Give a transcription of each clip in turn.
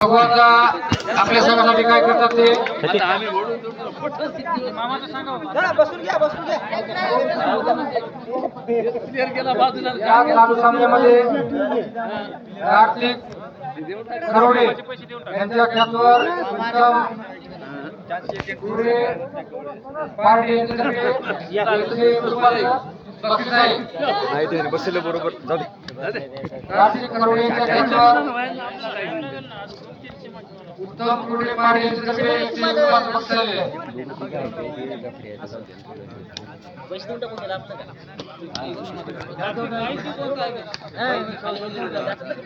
आपल्या संघासाठी काय करतात ते? या चालू सामन्यामध्ये कार्तिक खरोडे यांच्या ख्यातवर आहे बसले बरोबर. जाऊ दे कार्तिक खरोडे यांच्या ख्यातवर उत्तम बक्षीस आहे.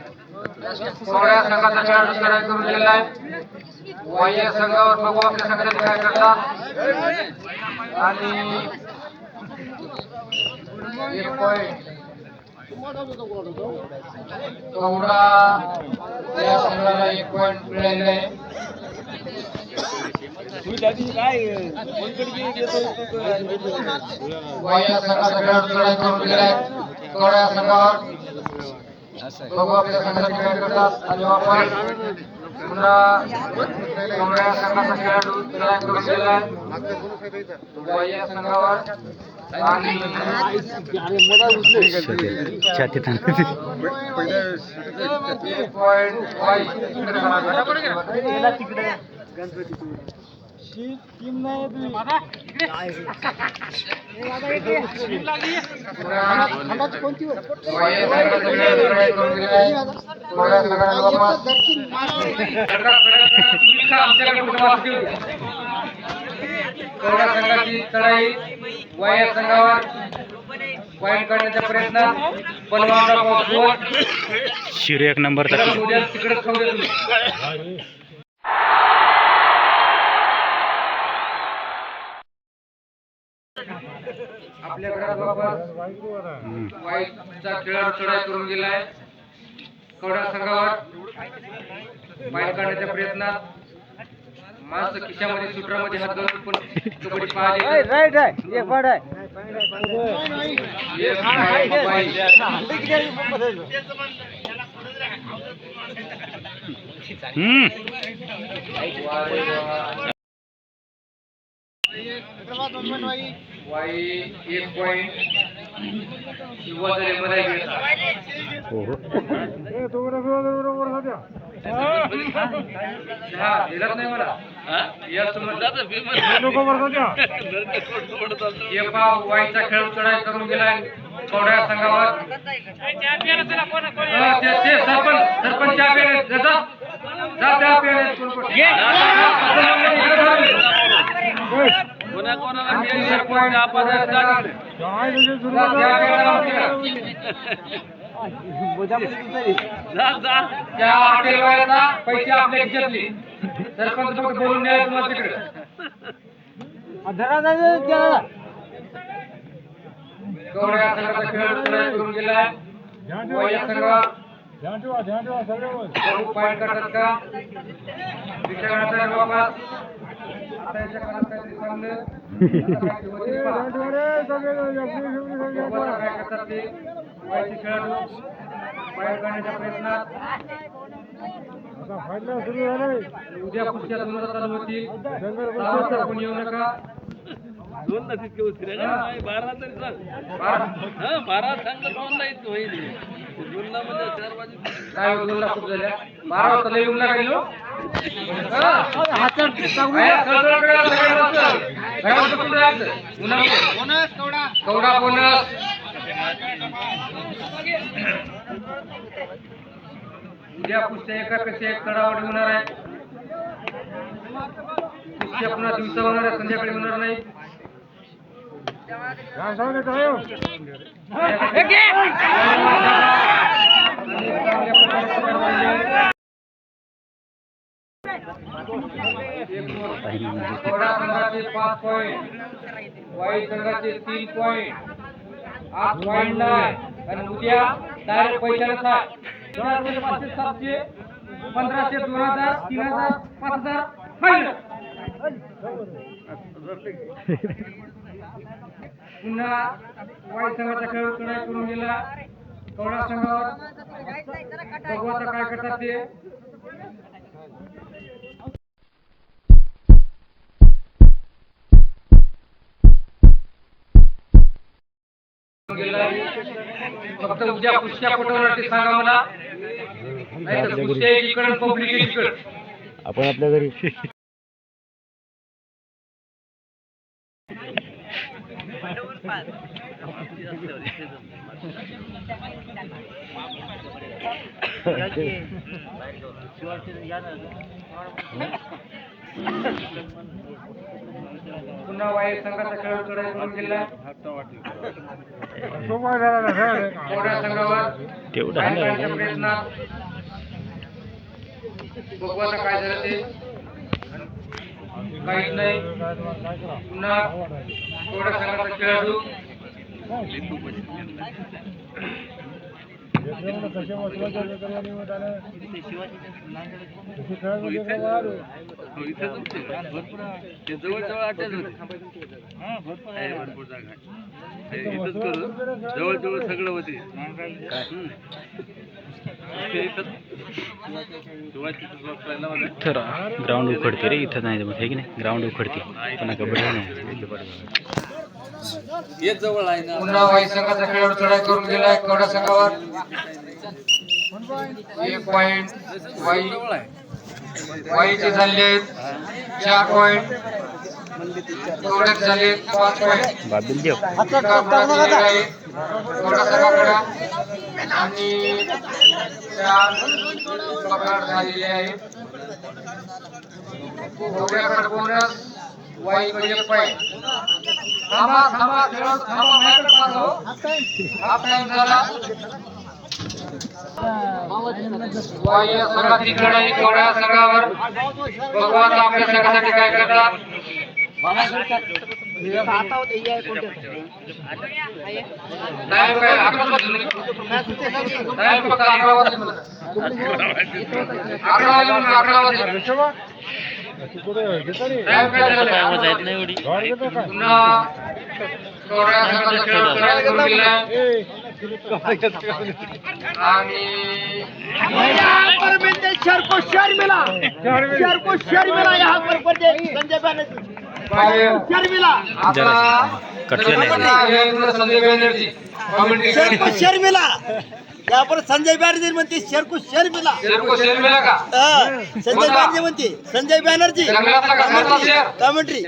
सोळ्या संघाचा खेळाडू लढाई करून गेलेला आहे. वाह्य संघावर बघू आपल्या संघाचे काय करतात. आणि एक पॉईंट कवडा या संघाला एक पॉइंट मिळालेला आहे. संघाचा खेळाडू लढाई करून कवडा संघावर. बघू आपल्या करतात आणि वापर. पुन्हा कवड्या संघाचा खेळाडू करून आहे संघावर आणि संघाची चढाई वया संघावर पॉईंट काढण्याच्या प्रयत्नात पलवानला एक नंबर तिकडे आपल्या वाईटचा खेळाडू चढाई करून गेलाय कवडा संघावर वाईट काढण्याच्या प्रयत्नात माणसं खिशामध्ये सुटरामध्ये हात घालून पण कबड्डी पाहिजे राईट आहे एक पाड आहे एक आहे बाई. हम्म. वाई एक हो हा दिलाच नाही मला हे वाईचा खेळ चढाई करून गेलाय थोड्या संघावर हा, सरपंच सरपंच चहा प्यायला जा. चहा प्यायला. सरपंच प्यायला जा. त्या हॉटेलवाल्याचा पैसे आपल्या खिशातले सरपंच फक्त बोलून द्या तुम्हाला तिकडे. गौड्या संघाचा खेळ करून गेलाय वया संघ. बघू पॉईंट करतात का? विचारण्याचा वापस काळात काहीतरी करतात ते खेळाडू पॉईंट करण्याच्या प्रयत्नात उद्या पुढच्या दोन चालू होतील. येऊ नका. दोन नक्की केवळ फिरायला बारा तरी सांग बारा. हा बारा सांग दोन नाही होईल दोनला म्हणजे चार वाजे काय दोन लाख खूप झाल्या बारा वाजता लई येऊन नका गेलो कवडा. बोनस. उद्या कुस्त्या एकापेक्षा एक चढावड होणार आहे. कुस्त्या पुन्हा दिवसा होणार आहे संध्याकाळी होणार नाही. पाच पॉईंट वाईट रंगाचे तीन पॉईंट आठ पॉईंट आहे आणि उद्या डायरेक्ट पैशाला पाचशे सातशे पंधराशे दोन हजार तीन हजार पाच हजार फायनल पुन्हा वाईट संघाचा खेळ चढाई करून गेला कवडा संघावर बघू आता काय करतात ते? फक्त उद्या कुस्त्या पटवण्यासाठी सांगा मला. नाही तर कुस्त्या एकीकडे पब्लिक एकीकडे आपण आपल्या घरी पुन्हा वाई संघाचा खेळ लढाई करून गेला मोठ्या संघावर. तेवढं बघू आता काय झालं ते. काहीच नाही. पुन्हा थोडा संघाचा खेळाडू. भरपूर जागा जवळ जवळ सगळं होते. तर ग्राउंड उखडते रे इथं नाही जमत हे की नाही? ग्राउंड उखडते. पण कबड्डी नाही जवळ आहे ना. पुन्हा वाई संघाचा खेळाडू चढाई करून गेलाय कवड्या संघावर? एक पॉइंट वाई वाईचे झाले आहेत चार पॉइंट झाले पाच पॉइंट बाबील देव. आणि चार पकड झालेले आहेत कवड्याकडे बोनस थांबा थांबा थांबा टाइम झाला वाई या तिकडे लढाई कवड्या भगवान आपल्या सगळ्यासाठी काय करतात टाइम काय अकरा वाजले. टाइम फक्त अकरा वाजले मला. अकरा वाजले म्हणून अकरा वाजले. टाइम काय झाला? पुन्हा कवड्या संघाचा खेळ लढाई करून गेलाय. आणि यहाँ पर संजय बनर्जी बाहेर शहर मिला आता कटलं नाही. आहे इकडं संजय बॅनर्जी. कमेंट्री शहर को शहर मिला यहाँ पर संजय बनर्जी म्हणते शहर को शहर मिला शेर को? शेर मिला का हाँ, संजय बनर्जी म्हणते संजय बनर्जी. कमेंट्री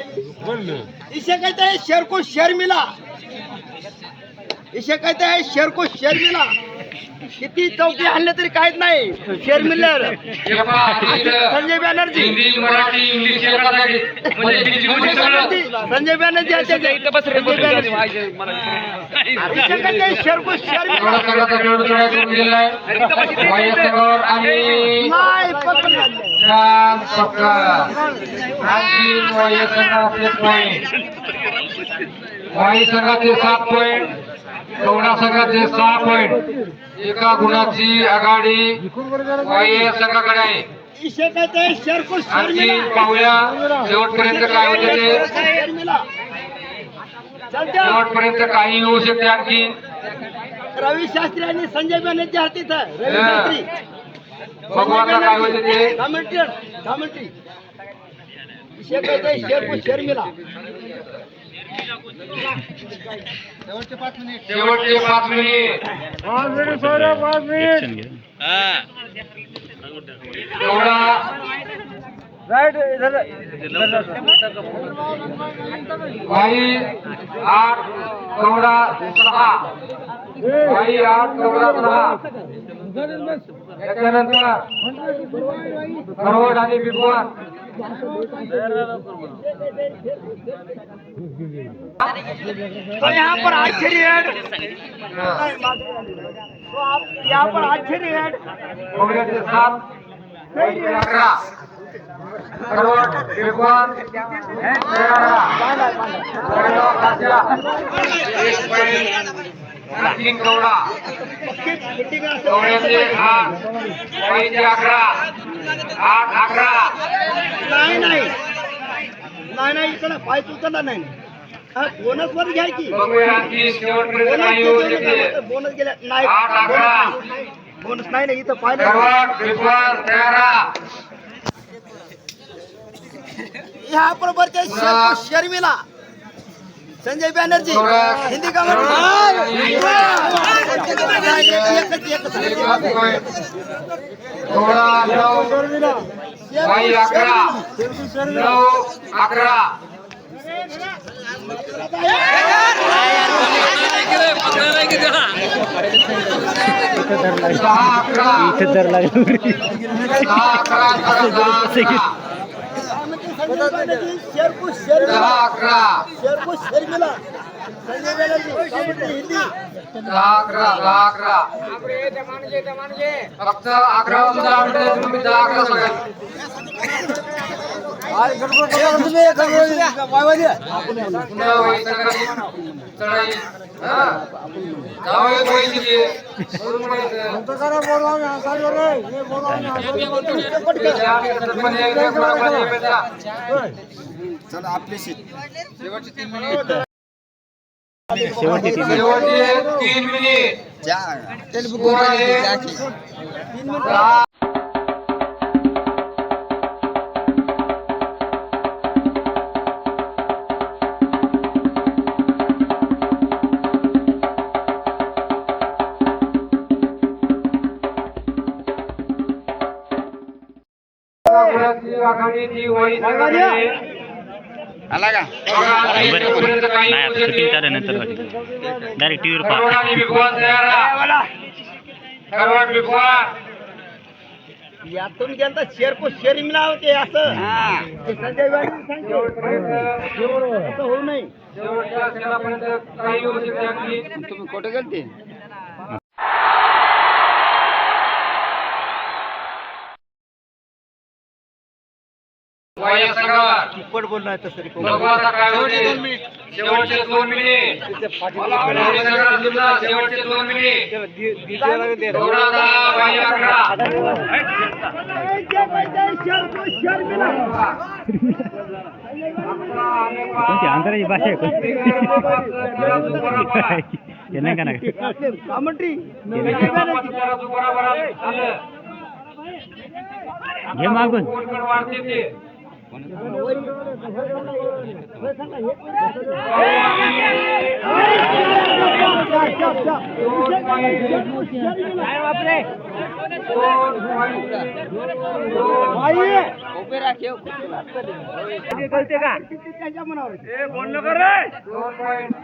इसे कहते हैं शेर? को? शेर मिला इसे कहते हैं शेर को शेर मिला किती चौकी हल्ले तरी काहीच नाही. आणि इकडं संजय बॅनर्जी. हिंदी मराठी. इंग्लिश एकाच आहे. हिंदी मध्ये सगळं संजय बॅनर्जी वाई संघाचे सात पॉइंट कवडा संघाचे सहा पॉइंट एका गुणाची आघाडी संघाकडे आहे. आणखी मिला पाहूया शेवटपर्यंत काय होते ते. मिला शेवटपर्यंत काही होऊ शकते आणखी. रवी शास्त्री आणि संजय बॅनर्जी आहेत तिथं रवी शास्त्री. बघू आता काय होते ते. कमेंट्री कमेंट्री इसे कहते हैं शेर को शेर मिला शेवटचे पाच मिनिट. आठ कवडा सहा. वाई आठ कवडा सहा. त्याच्यानंतर तो यहाँ पर आश्चर्य तो आप यहाँ पर आश्चर्य है। कवड्याचे सात वाईचे अकरा करवड कवडा कवड्याचे आठ अकरा. आठ अकरा. नाही नाही. नाही नाही इकडे पाय नाही. बोनस वर घ्या की. नाही? बोनस गेल्या. नाही. बोनस- नाही. ना इथं तयारा ह्या. शेर- शर्मिला. संजय बॅनर्जी हिंदी बाई अकरा नऊ अकरा इथं तर लागलं अकरा दहा अकरा संजय बॅनर्जी शेरपू फक्त अकरा वाजून दहा शेवटचे तीन शेवटचे तीन मिनिट स्कोर आहे दहा संघाची बरं नाही आता शूटिंग चालू आहे नंतर डायरेक्ट टी व्हीवर पहा. सर्वांनी विद्वान तयार राहा. सर्वात विद्वान यातून गेलं शेरपू शर्मिला होते असं. ते संजय सांगते. असं होऊ नये तुम्ही कुठे गेलते? वही संघावर पट बोलणार तसं आंतराची भाषा आहे कोणती हे मागून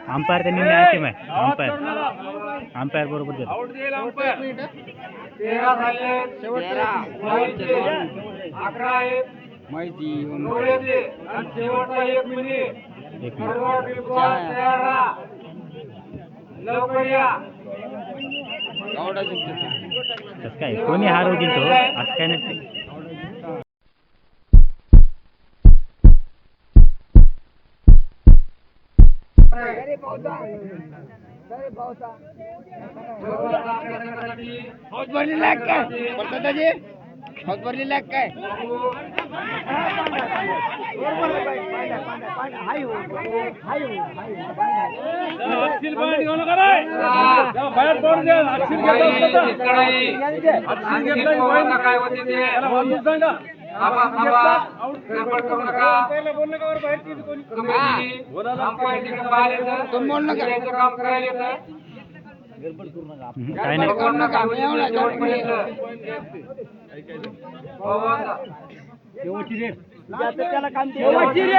अंपायर त्यांनी अंतिम आहे अंपायर. अंपायर बरोबर तेरा झाले. अकरा आहेत. आणि शेवटचा एक मिनिट. लवकर या. काय कोणी हार होतील तो असं काय नसते. हाऊस भरली लाग काय प्रसादाजी हाऊस भरली लाग काय काय होते ते करू नका. काम करायला काय नाही करू नका त्याला काम लास्ट मिनिट.